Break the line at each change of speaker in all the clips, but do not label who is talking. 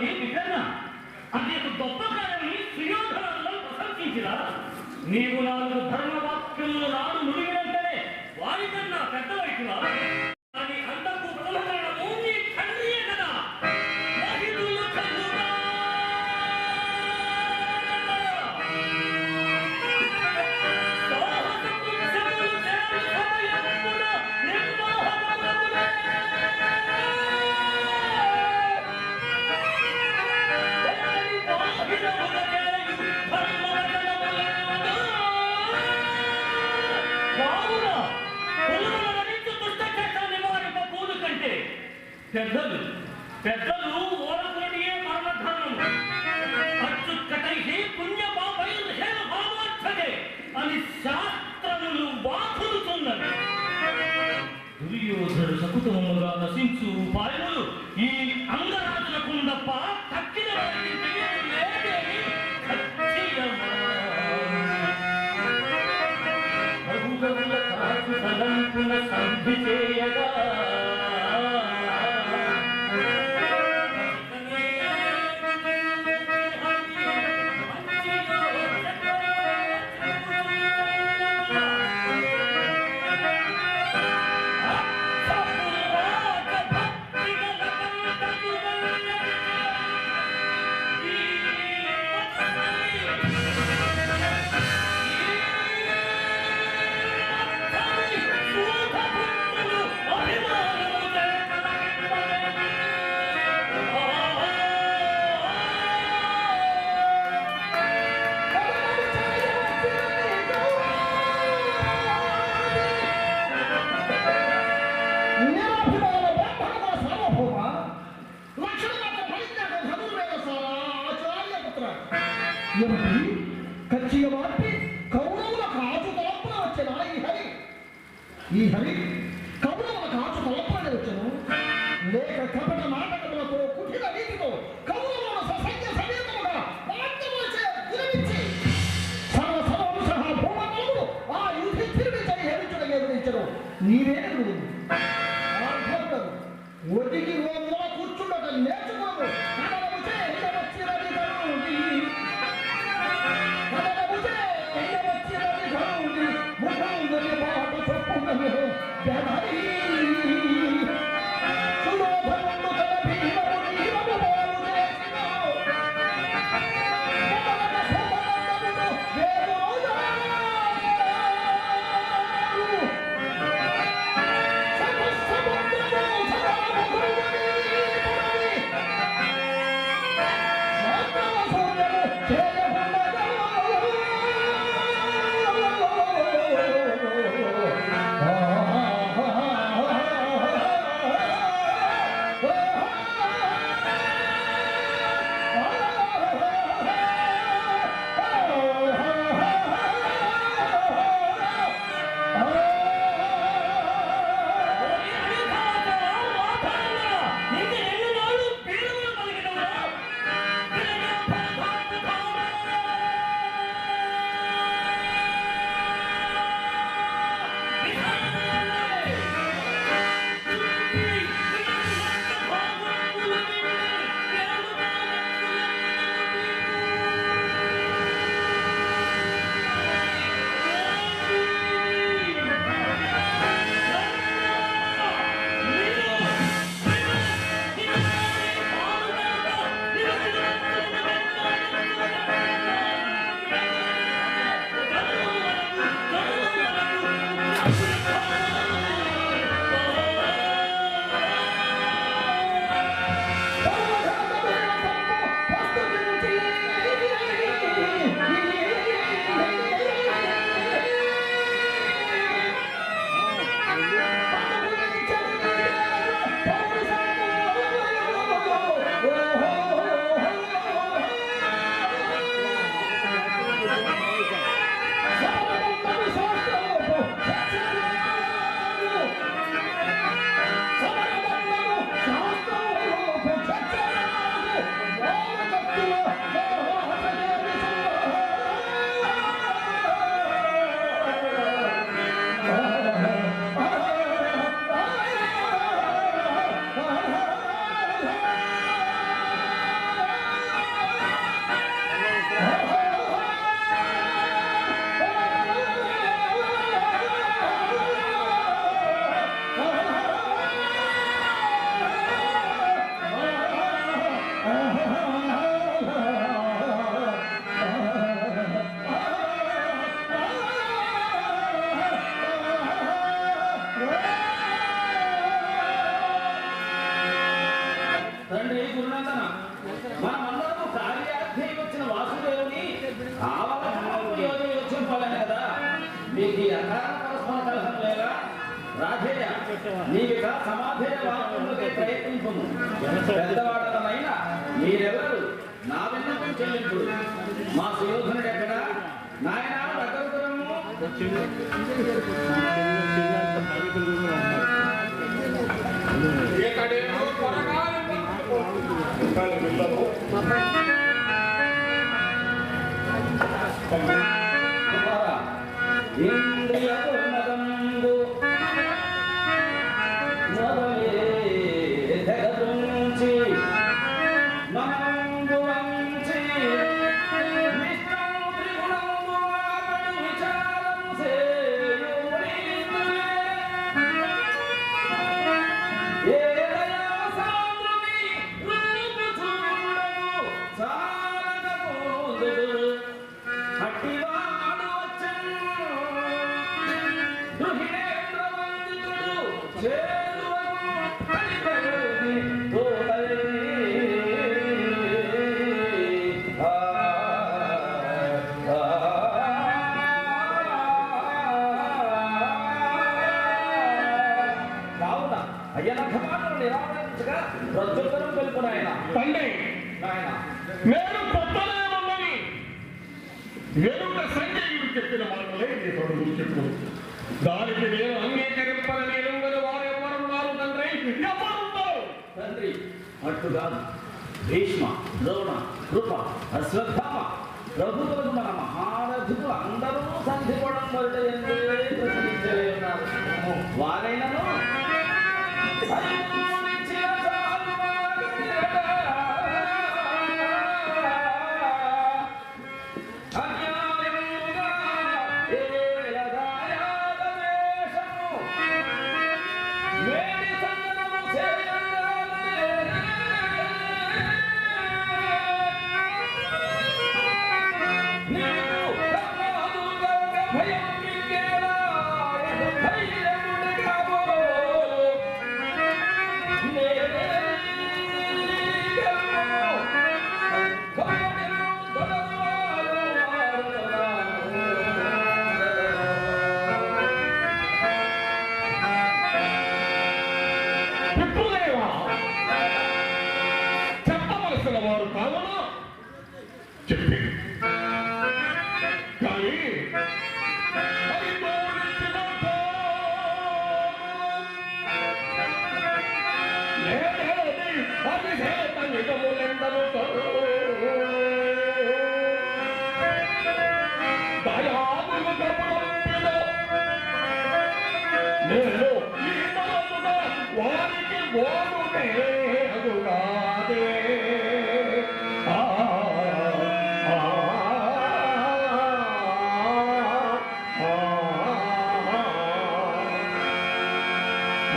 ఏ విధంగా అది ఒక గొప్ప కార్యమని సుయోధనంలో ప్రశంసించిన నీవు నాలుగు ధర్మవాక్యములు నాడు నుడిగినంతనే వారికన్నా పెద్ద పెద్దలు. పెద్దలు ఓడకోటియే ఓరకులనియే మరణధర్మము అచ్యుత్కటైహి పుణ్యపాపైర్ హేమ భావార్థకే అని శాస్త్రములు వాకులుతున్నవి. దుర్యోధను సకుటుంబముగా నశించు ఉపాయములు ఈ అంగరాజులకు తప్ప తక్కిన వారికి
ఈ హరి కవులు కాచు తలపున వచ్చాను లేక కపట నాటకములతో కుటిల నీతితో
ప్రయత్నింపు పెద్దవాడమైన మీరెవరు? నా విన్నపం చెల్లింపు మా సుయోధనుడు ఎక్కడ? నాయన
ఎక్కడేమో పొరగాలి దానికి నేను అంగీకరింపలేని వారు ఎవరున్నారు తండ్రి?
తండ్రి అట్టు కాదు. భీష్మ ద్రోణ కృప అశ్వత్థామ ప్రభుత్వం మన మహారథులు అందరూ
వారే Hey!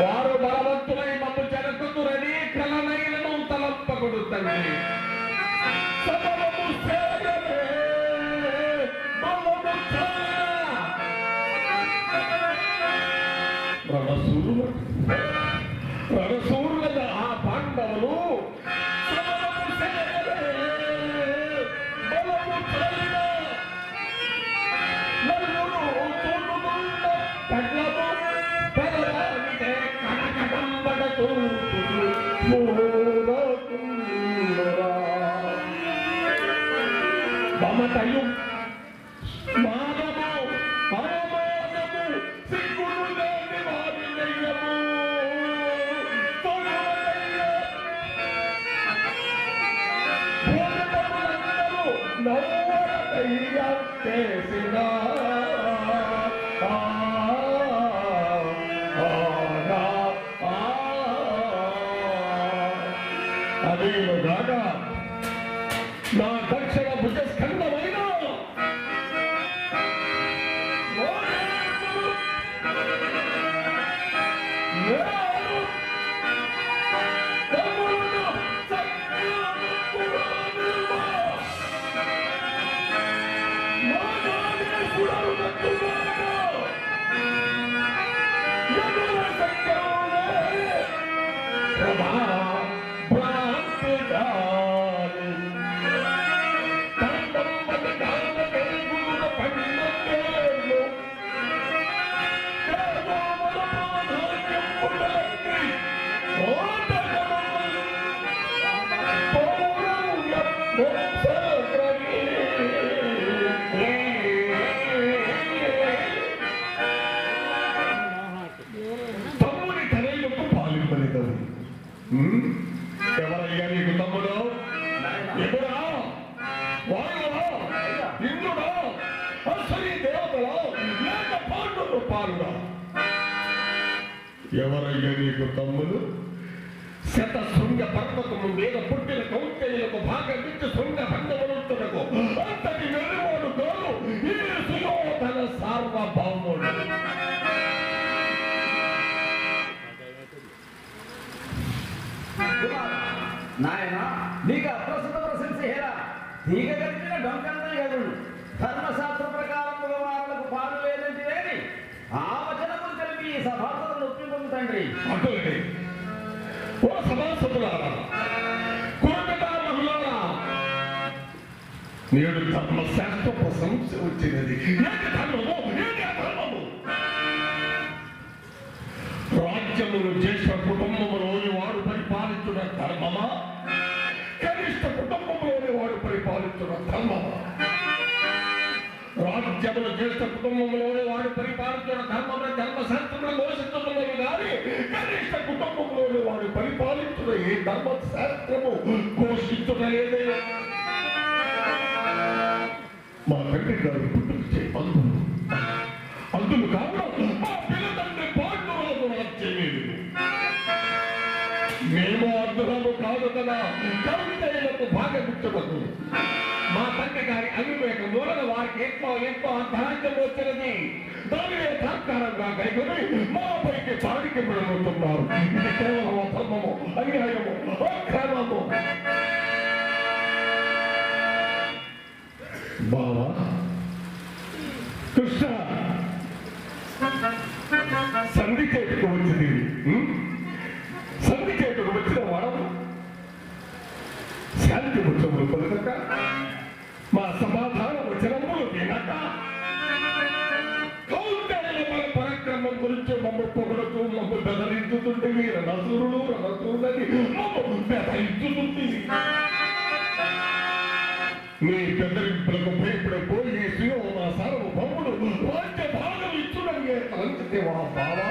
వారు బలవంతులై మమ్మ జరుగుతురని కలనైనను తలంపగొడుతుంది అదే కాక నా దక్షిణ భుజస్కంధ ఎవరయ్యా నీకు తమ్ములు.
తండ్రి
ఓ సభాసదులారా కురకటా మహిళారా నేడు ధర్మశాస్త్ర ప్రశంస వచ్చినది. రాజ్యమును కుటుంబంలోని వాడు పరిపాలించిన ధర్మమున ధర్మశాస్త్రమును ఘోషిస్తున్నది కానీ కనిష్ట కుటుంబంలోని వాడు పరిపాలించిన ఏ ధర్మశాస్త్రము ఘోషించుటలేదే మా తండ్రి గారు పుట్టుకు అందులు అందులు కావడం మా పిల్లతండ్రి పాండవులకు రాజ్యమేది మేము అర్థులము కాదు కదా కవితలకు భాగమిచ్చబడు మా తండ్రి గారి అవివేకం మూలన వారికి ఎక్కువ ఎక్కువ అంతరాజ్యం వచ్చినది. దానినే సహకారంగా కైకొని మా పైకి పాడికి పడబోతున్నారు ఇది కేవలం అధర్మము అన్యాయము అక్రమము. బావా కృష్ణ సంధికేటుకు నసురులు పెద్ద మమ్మ బెదరించుతుంది నీ బెదరింపులకు భయపడిపోయి శివ నా సార్వభౌముడు రాజ్య భాగం ఇచ్చుడని తలంచితే బావా.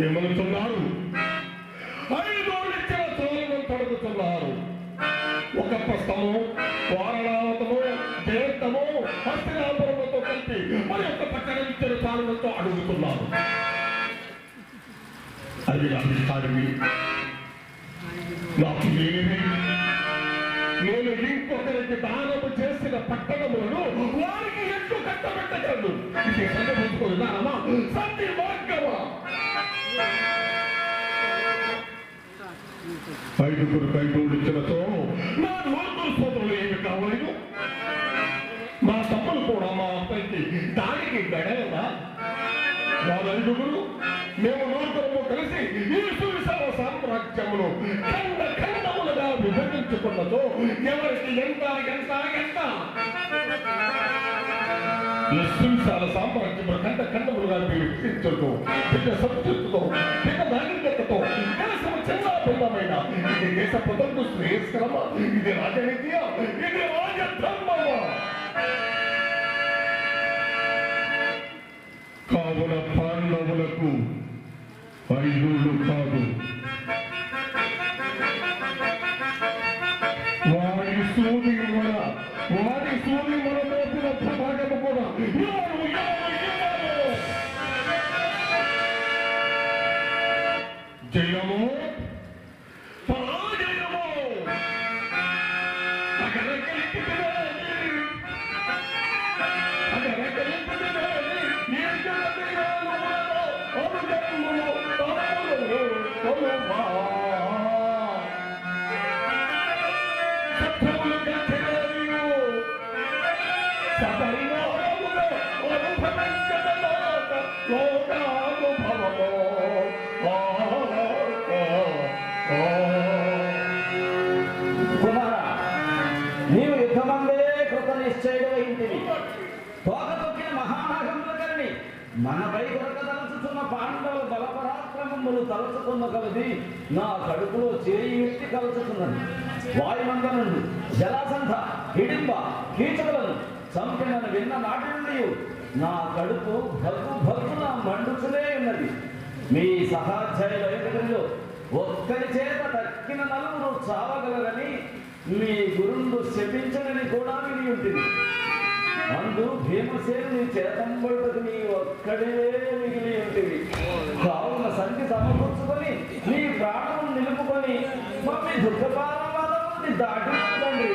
ఏమనుతున్నారు? ఐదోళ్ళిచ్చిన తోలను తడుగుతున్నారు ఒక ప్రస్తము వారణావతము దేవతము హస్తినాపురముతో కలిపి మరి ఒక పక్కన ఇచ్చిన తాళులతో అడుగుతున్నారు. అది అభిష్టాన్ని నాకు ఏమి నేను ఇంకొకరికి దానము చేసిన పట్టణములను వారికి ఎక్కువ కట్టబెట్టగలను? ఇది సందర్భించుకో సత్య మార్గమా? ఐదుగురు కైగూడిచ్చినతో నా నలుగురు సోదరులు ఏమి కావాలి మా తమ్ముడు కూడా మా అబ్బాయికి దానికి గడవదా? వారు ఐదుగురు మేము నలుగురము కలిసి ఈ సువిశాల సామ్రాజ్యమును ఖండ ఖండములుగా విభజించుకున్నదో ఎవరికి ఎంత ఎంత ఎంత? ఈ సువిశాల సామ్రాజ్యమును ఖండ ఖండములుగా విభజించుతూ బిడ్డ సంస్కృతితో బిడ్డ నాగరికతతో దేశము చిన్న భిన్నమైన ఇది దేశ ప్రజలకు శ్రేయస్కరమా? ఇది రాజనీతియా? ఇది రాజధర్మమా? కావున పాండవులకు ఐదుగురు కాదు. వారి సూది మన వారి సూది మన మోపిన ప్రభాగము కూడా జయము
మనపై కొరక తలచుతున్న పాండవ బలపరాక్రమములు తలచుకున్న కలది నా కడుపులో చేయి ఎత్తి కలుచుతున్నది. వాయుమంద జలాసంధ హిడింబ కీచకులను చంపినను విన్న నాటి నుండి నా కడుపు భగ్గు భగ్గున మండుచునే ఉన్నది. మీ సహాధ్యాయుల ఎదుగులో ఒక్కరి చేత తక్కిన చావగలరని మీ గురుండు శపించనని కూడా విని ఉంటుంది. అందు భీమసేనుని చేతంబడుటకు నీ ఒక్కడే మిగిలి ఉంటుంది కావున సంఖ్య సమకూర్చుకొని నీ ప్రాణం నిలుపుకొని మమ్మీ దుఃఖపాలవాదముని దాటుతుందండి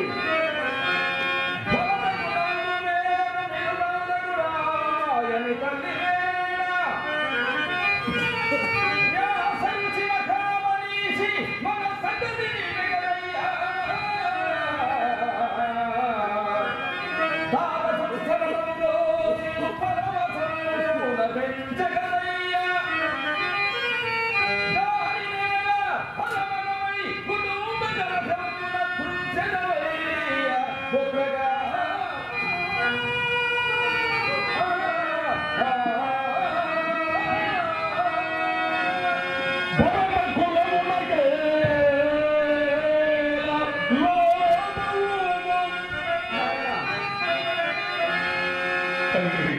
తండ్రి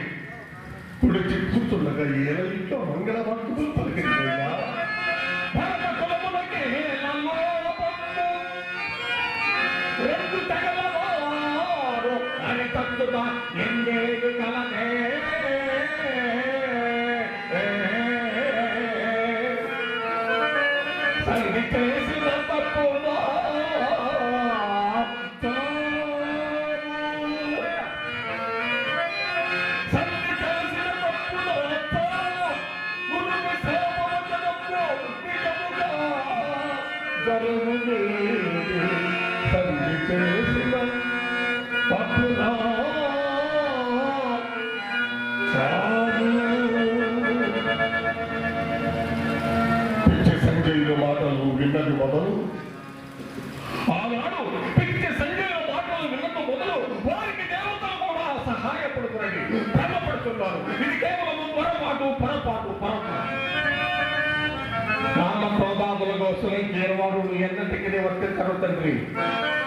ఇప్పుడు కూర్చుండగా ఏల ఇంట్లో మంగళ వాక్యములు పలికిందయ్యా సంజయుల మాటలు విన్నది మొదలు. ఆనాడు పిచ్చి సంజయుల మాటలు విన్నది మొదలు. వారికి దేవతలు కూడా సహాయపడుతున్నది. భ్రమపడుతున్నారు. ఇది కేవలం పొరపాటు పొరపాటు పొరపాటు. కామ క్రోధాదుల కోసం చేరవాడు ఎన్నటికి వర్తించరు తండ్రి.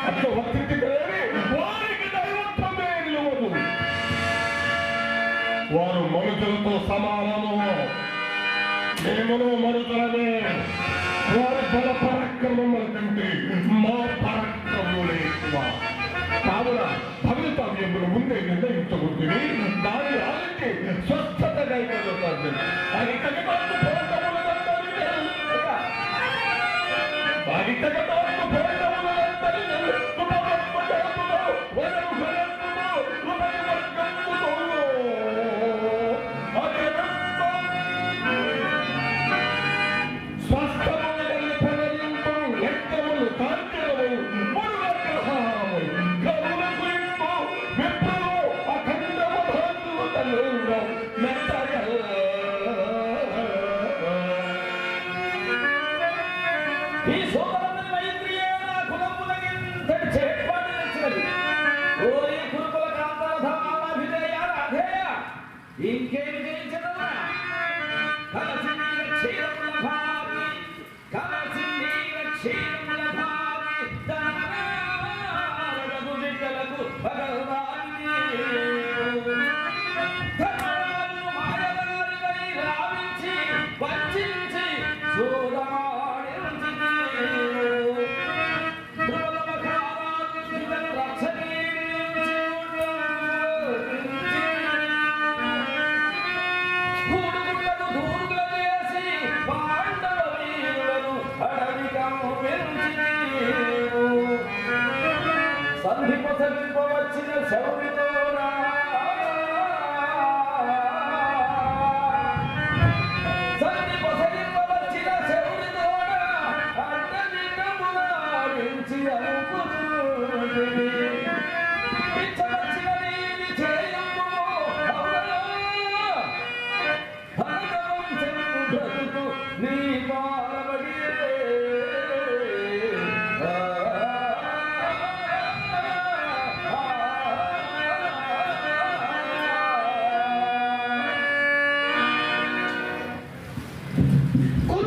అట్లా వర్తించలేని వారికి దైవత్వమే నిలవదు వారు మనుషులతో సమానము మేమును మనుషులమే వారి బల పరాక్రమముల
ఈ సోదరుని செல்பவர் சில செவரில் Quando